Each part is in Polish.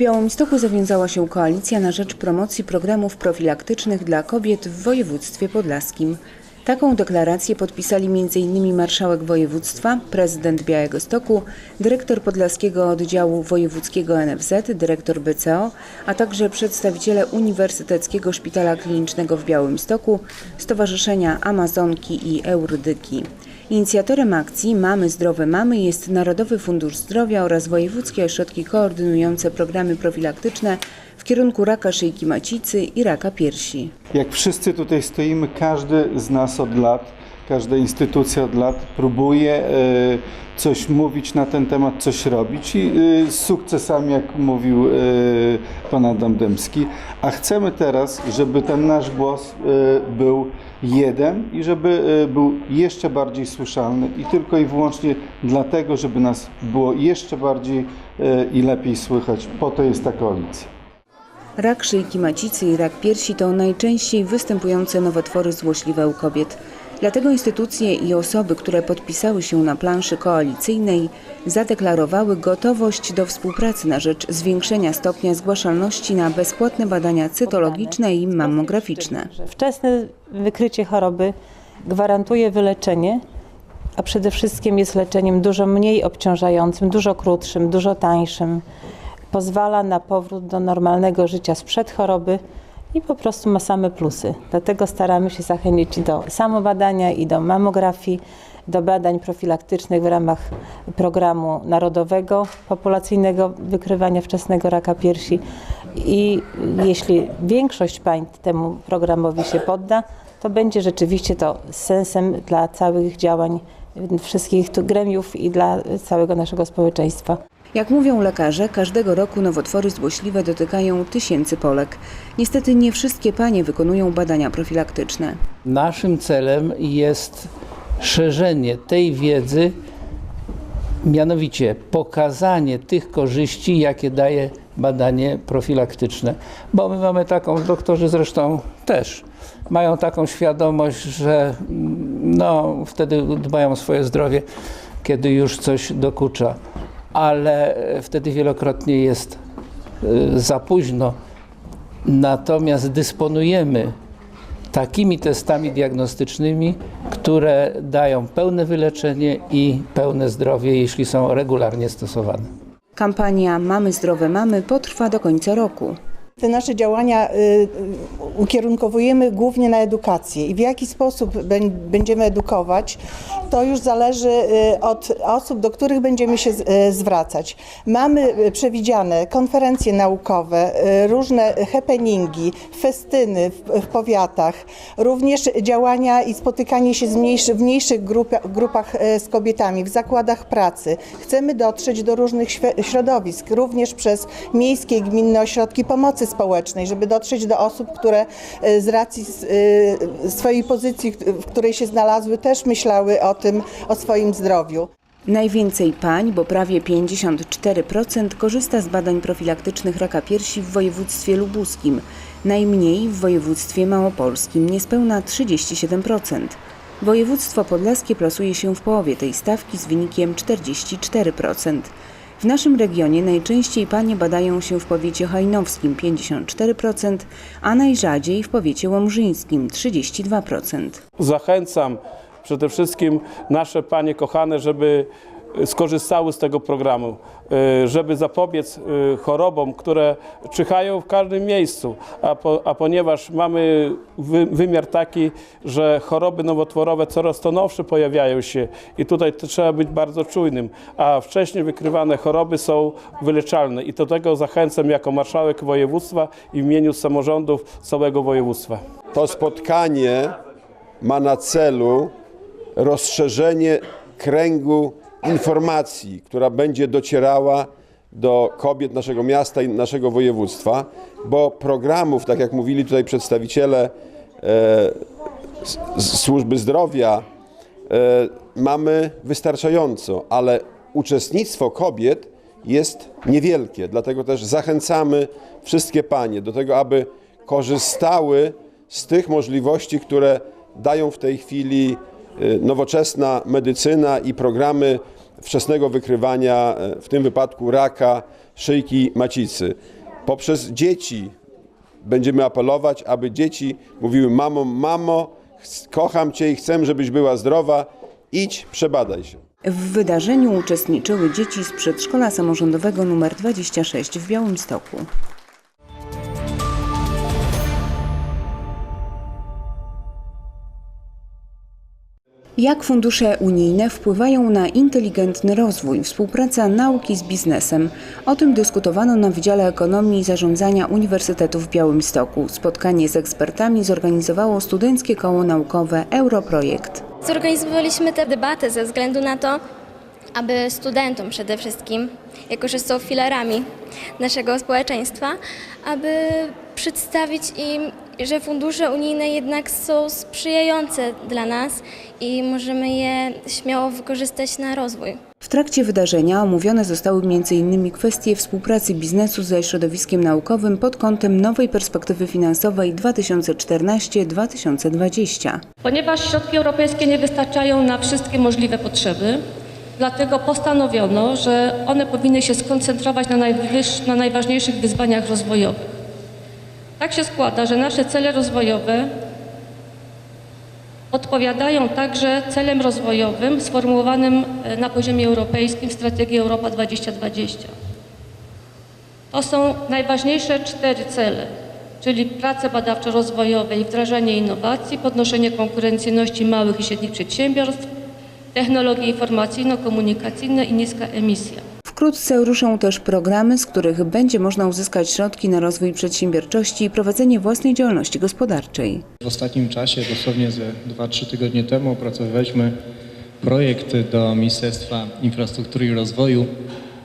Białymstoku zawiązała się koalicja na rzecz promocji programów profilaktycznych dla kobiet w województwie podlaskim. Taką deklarację podpisali m.in. marszałek województwa, prezydent Białegostoku, dyrektor Podlaskiego Oddziału Wojewódzkiego NFZ, dyrektor BCO, a także przedstawiciele Uniwersyteckiego Szpitala Klinicznego w Białymstoku, Stowarzyszenia Amazonki i Eurydyki. Inicjatorem akcji Mamy Zdrowe Mamy jest Narodowy Fundusz Zdrowia oraz wojewódzkie ośrodki koordynujące programy profilaktyczne w kierunku raka szyjki macicy i raka piersi. Jak wszyscy tutaj stoimy, każdy z nas od lat, każda instytucja od lat próbuje e, coś mówić na ten temat, coś robić i e, z sukcesami, jak mówił e, pan Adam Dębski. A chcemy teraz, żeby ten nasz głos był jeden i żeby był jeszcze bardziej słyszalny i tylko i wyłącznie dlatego, żeby nas było jeszcze bardziej i lepiej słychać. Po to jest ta koalicja. Rak szyjki macicy i rak piersi to najczęściej występujące nowotwory złośliwe u kobiet. Dlatego instytucje i osoby, które podpisały się na planszy koalicyjnej, zadeklarowały gotowość do współpracy na rzecz zwiększenia stopnia zgłaszalności na bezpłatne badania cytologiczne i mammograficzne. Wczesne wykrycie choroby gwarantuje wyleczenie, a przede wszystkim jest leczeniem dużo mniej obciążającym, dużo krótszym, dużo tańszym. Pozwala na powrót do normalnego życia sprzed choroby i po prostu ma same plusy. Dlatego staramy się zachęcić do samobadania i do mamografii, do badań profilaktycznych w ramach programu narodowego populacyjnego wykrywania wczesnego raka piersi. I jeśli większość pań temu programowi się podda, to będzie rzeczywiście to sensem dla całych działań wszystkich gremiów i dla całego naszego społeczeństwa. Jak mówią lekarze, każdego roku nowotwory złośliwe dotykają tysięcy Polek. Niestety nie wszystkie panie wykonują badania profilaktyczne. Naszym celem jest szerzenie tej wiedzy, mianowicie pokazanie tych korzyści, jakie daje badanie profilaktyczne. Bo my mamy taką, doktorzy zresztą też mają taką świadomość, że mm, no, wtedy dbają o swoje zdrowie, kiedy już coś dokucza, ale wtedy wielokrotnie jest y, za późno. Natomiast dysponujemy takimi testami diagnostycznymi, które dają pełne wyleczenie i pełne zdrowie, jeśli są regularnie stosowane. Kampania Mamy Zdrowe Mamy potrwa do końca roku. Te nasze działania y, y, ukierunkowujemy głównie na edukację i w jaki sposób bę- będziemy edukować, to już zależy y, od osób, do których będziemy się zwracać. Mamy przewidziane konferencje naukowe, różne happeningi, festyny w, powiatach, również działania i spotykanie się w mniejszych grupa, grupach z kobietami, w zakładach pracy. Chcemy dotrzeć do różnych środowisk, również przez miejskie i gminne ośrodki pomocy społecznej, żeby dotrzeć do osób, które y, z racji y, swojej pozycji, w której się znalazły, też myślały o tym, o swoim zdrowiu. Najwięcej pań, bo prawie 54% korzysta z badań profilaktycznych raka piersi w województwie lubuskim, najmniej w województwie małopolskim, niespełna 37%. Województwo podlaskie plasuje się w połowie tej stawki z wynikiem 44%. W naszym regionie najczęściej panie badają się w powiecie hajnowskim 54%, a najrzadziej w powiecie łomżyńskim 32%. zachęcam przede wszystkim nasze panie kochane, żeby skorzystały z tego programu, y, żeby zapobiec y, chorobom, które czyhają w każdym miejscu, a, po, a ponieważ mamy wy, wymiar taki, że choroby nowotworowe coraz to nowsze pojawiają się i tutaj trzeba być bardzo czujnym, a wcześniej wykrywane choroby są wyleczalne i do tego zachęcam jako marszałek województwa i w imieniu samorządów całego województwa. To spotkanie ma na celu rozszerzenie kręgu informacji, która będzie docierała do kobiet naszego miasta i naszego województwa, bo programów, tak jak mówili tutaj przedstawiciele e, służby zdrowia, e, mamy wystarczająco, ale uczestnictwo kobiet jest niewielkie. Dlatego też zachęcamy wszystkie panie do tego, aby korzystały z tych możliwości, które dają w tej chwili nowoczesna medycyna i programy wczesnego wykrywania, y, w tym wypadku raka szyjki macicy. Poprzez dzieci będziemy apelować, aby dzieci mówiły mamo, mamo, ch- kocham Cię i chcę, żebyś była zdrowa, idź, przebadaj się. W wydarzeniu uczestniczyły dzieci z przedszkola samorządowego nr 26 w Białymstoku. Jak fundusze unijne wpływają na inteligentny rozwój, współpraca nauki z biznesem? O tym dyskutowano na Wydziale Ekonomii i Zarządzania Uniwersytetu w Białymstoku. Spotkanie z ekspertami zorganizowało Studenckie Koło Naukowe Europrojekt. Zorganizowaliśmy tę debatę ze względu na to, aby studentom przede wszystkim, jako że są filarami naszego społeczeństwa, aby przedstawić im, że fundusze unijne jednak są sprzyjające dla nas i możemy je śmiało wykorzystać na rozwój. W trakcie wydarzenia omówione zostały m.in. kwestie współpracy biznesu ze środowiskiem naukowym pod kątem nowej perspektywy finansowej 2014-2020. Ponieważ środki europejskie nie wystarczają na wszystkie możliwe potrzeby, dlatego postanowiono, że one powinny się skoncentrować na, na najważniejszych wyzwaniach rozwojowych. Tak się składa, że nasze cele rozwojowe odpowiadają także celem rozwojowym sformułowanym e, na poziomie europejskim w strategii Europa 2020. To są najważniejsze cztery cele, czyli prace badawczo-rozwojowe i wdrażanie innowacji, podnoszenie konkurencyjności małych i średnich przedsiębiorstw, technologie informacyjno-komunikacyjne i niska emisja. Wkrótce ruszą też programy, z których będzie można uzyskać środki na rozwój przedsiębiorczości i prowadzenie własnej działalności gospodarczej. W ostatnim czasie, dosłownie ze 2-3 tygodnie temu, opracowywaliśmy projekt do Ministerstwa Infrastruktury i Rozwoju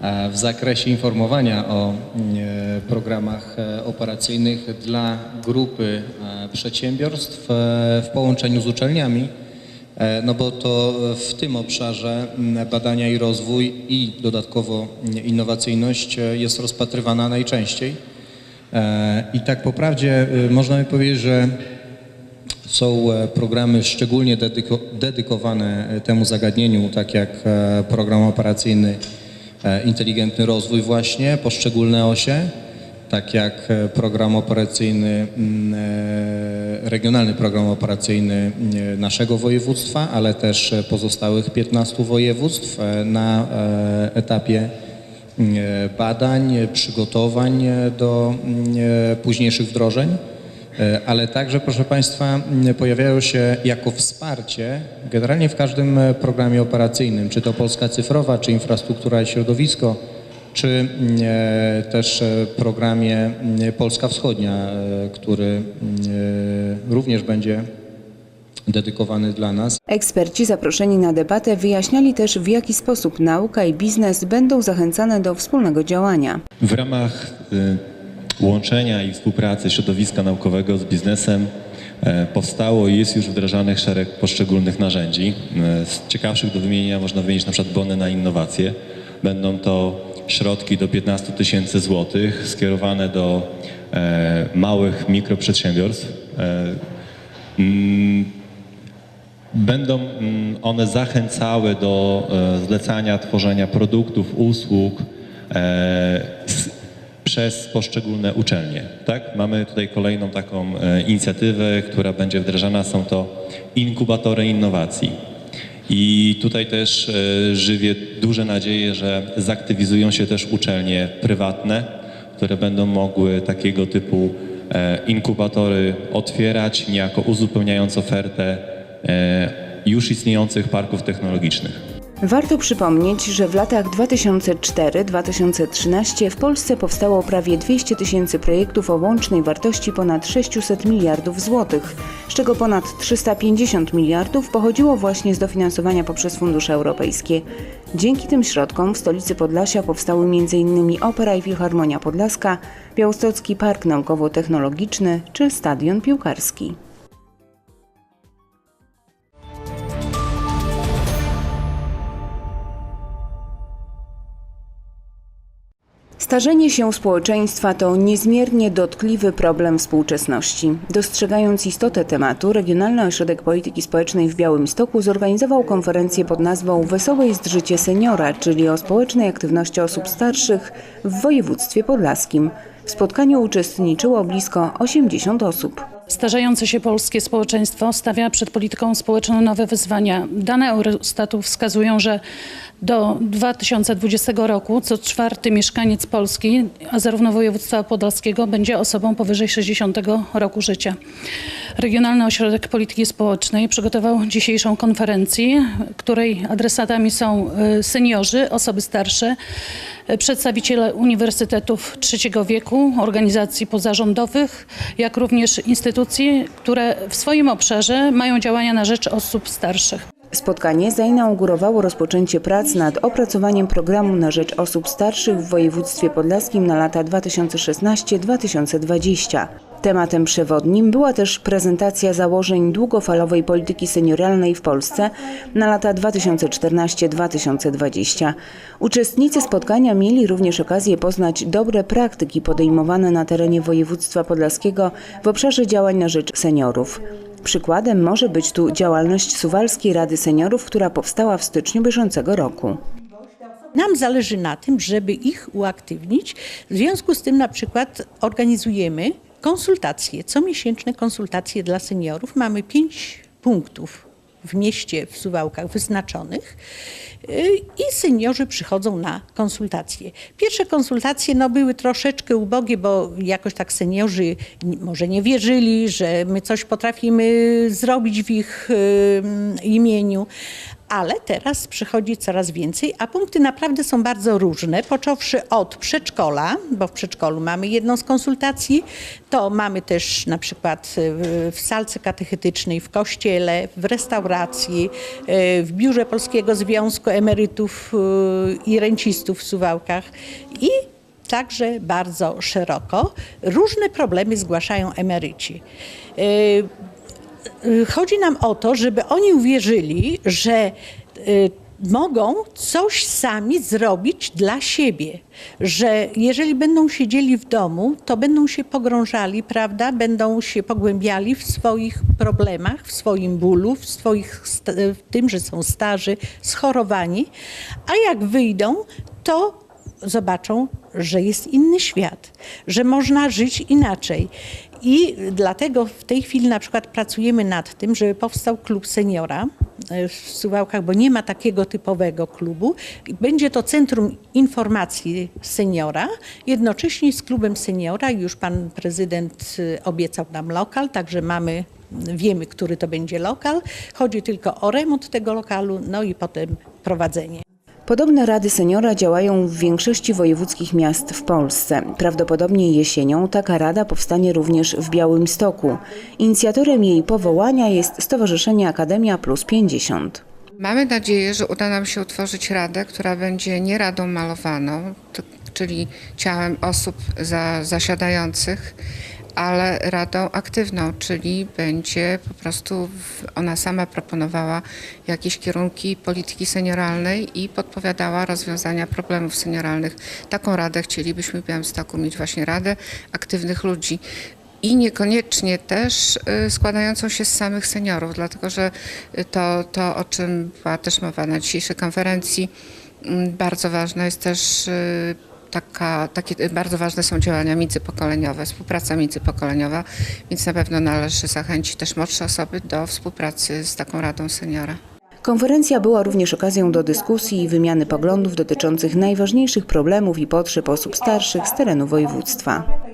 e, w zakresie informowania o e, programach e, operacyjnych dla grupy przedsiębiorstw w połączeniu z uczelniami. E, No bo to w tym obszarze badania i rozwój i dodatkowo innowacyjność e, jest rozpatrywana najczęściej. E, I tak po prawdzie można by powiedzieć, że są programy szczególnie dedyko, dedykowane temu zagadnieniu, tak jak program operacyjny Inteligentny Rozwój właśnie, poszczególne osie, tak jak e, program operacyjny, mm, e, regionalny program operacyjny e, naszego województwa, ale też pozostałych 15 województw na etapie e, badań, przygotowań do mm, późniejszych wdrożeń. Ale także, proszę Państwa, pojawiają się jako wsparcie generalnie w każdym programie operacyjnym, czy to Polska Cyfrowa, czy Infrastruktura i Środowisko, czy e, też e, programie m, Polska Wschodnia, e, który e, również będzie dedykowany dla nas. Eksperci zaproszeni na debatę wyjaśniali też, w jaki sposób nauka i biznes będą zachęcane do wspólnego działania. W ramach łączenia i współpracy środowiska naukowego z biznesem e, powstało i jest już wdrażanych szereg poszczególnych narzędzi. E, Z ciekawszych do wymienienia można wymienić na przykład bony na innowacje. Będą to środki do 15 tysięcy złotych skierowane do e, małych mikroprzedsiębiorstw. E, mm, Będą mm, one zachęcały do e, zlecania tworzenia produktów, usług e, przez poszczególne uczelnie. Tak? Mamy tutaj kolejną taką e, inicjatywę, która będzie wdrażana. Są to inkubatory innowacji. I tutaj też e, żywię duże nadzieje, że zaktywizują się też uczelnie prywatne, które będą mogły takiego typu e, inkubatory otwierać, niejako uzupełniając ofertę e, już istniejących parków technologicznych. Warto przypomnieć, że w latach 2004-2013 w Polsce powstało prawie 200 tysięcy projektów o łącznej wartości ponad 600 miliardów złotych, z czego ponad 350 miliardów pochodziło właśnie z dofinansowania poprzez fundusze europejskie. Dzięki tym środkom w stolicy Podlasia powstały m.in. Opera i Filharmonia Podlaska, Białostocki Park Naukowo-Technologiczny czy Stadion Piłkarski. Starzenie się społeczeństwa to niezmiernie dotkliwy problem współczesności. Dostrzegając istotę tematu, Regionalny Ośrodek Polityki Społecznej w Białymstoku zorganizował konferencję pod nazwą Wesołe jest życie seniora, czyli o społecznej aktywności osób starszych w województwie podlaskim. W spotkaniu uczestniczyło blisko 80 osób. Starzejące się polskie społeczeństwo stawia przed polityką społeczną nowe wyzwania. Dane Eurostatu wskazują, że do 2020 roku co czwarty mieszkaniec Polski, a zarówno województwa podlaskiego, będzie osobą powyżej 60 roku życia. Regionalny Ośrodek Polityki Społecznej przygotował dzisiejszą konferencję, której adresatami są y, seniorzy, osoby starsze, y, przedstawiciele uniwersytetów trzeciego wieku, organizacji pozarządowych, jak również instytucji, które w swoim obszarze mają działania na rzecz osób starszych. Spotkanie zainaugurowało rozpoczęcie prac nad opracowaniem programu na rzecz osób starszych w województwie podlaskim na lata 2016-2020. Tematem przewodnim była też prezentacja założeń długofalowej polityki senioralnej w Polsce na lata 2014-2020. Uczestnicy spotkania mieli również okazję poznać dobre praktyki podejmowane na terenie województwa podlaskiego w obszarze działań na rzecz seniorów. Przykładem może być tu działalność Suwalskiej Rady Seniorów, która powstała w styczniu bieżącego roku. Nam zależy na tym, żeby ich uaktywnić. W związku z tym na przykład organizujemy konsultacje, comiesięczne konsultacje dla seniorów. Mamy pięć punktów w mieście, w Suwałkach wyznaczonych yy, i seniorzy przychodzą na konsultacje. Pierwsze konsultacje no, były troszeczkę ubogie, bo jakoś tak seniorzy może nie wierzyli, że my coś potrafimy zrobić w ich imieniu, ale teraz przychodzi coraz więcej, a punkty naprawdę są bardzo różne, począwszy od przedszkola, bo w przedszkolu mamy jedną z konsultacji, to mamy też na przykład w- w salce katechetycznej, w kościele, w restauracji, e, w biurze Polskiego Związku Emerytów e, i Rencistów w Suwałkach i także bardzo szeroko. Różne problemy zgłaszają emeryci. Y, Chodzi nam o to, żeby oni uwierzyli, że y, mogą coś sami zrobić dla siebie, że jeżeli będą siedzieli w domu, to będą się pogrążali, prawda? Będą się pogłębiali w swoich problemach, w swoim bólu, w, swoich, w tym, że są starzy, schorowani, a jak wyjdą, to zobaczą, że jest inny świat, że można żyć inaczej. I dlatego w tej chwili na przykład pracujemy nad tym, żeby powstał klub seniora e, w Suwałkach, bo nie ma takiego typowego klubu. Będzie to centrum informacji seniora, jednocześnie z klubem seniora już pan prezydent e, obiecał nam lokal, także mamy wiemy, który to będzie lokal. Chodzi tylko o remont tego lokalu, no i potem prowadzenie. Podobne rady seniora działają w większości wojewódzkich miast w Polsce. Prawdopodobnie jesienią taka rada powstanie również w Białymstoku. Inicjatorem jej powołania jest Stowarzyszenie Akademia Plus 50. Mamy nadzieję, że uda nam się utworzyć radę, która będzie nie radą malowaną, czyli ciałem osób za, zasiadających, ale radą aktywną, czyli będzie po prostu ona sama proponowała jakieś kierunki polityki senioralnej i podpowiadała rozwiązania problemów senioralnych. Taką radę chcielibyśmy w Białymstoku mieć właśnie radę aktywnych ludzi. I niekoniecznie też y, składającą się z samych seniorów, dlatego że to, to o czym była też mowa na dzisiejszej konferencji, mm, bardzo ważne jest też y, taka, takie, bardzo ważne są działania międzypokoleniowe, współpraca międzypokoleniowa, więc na pewno należy zachęcić też młodsze osoby do współpracy z taką Radą Seniora. Konferencja była również okazją do dyskusji i wymiany poglądów dotyczących najważniejszych problemów i potrzeb osób starszych z terenu województwa.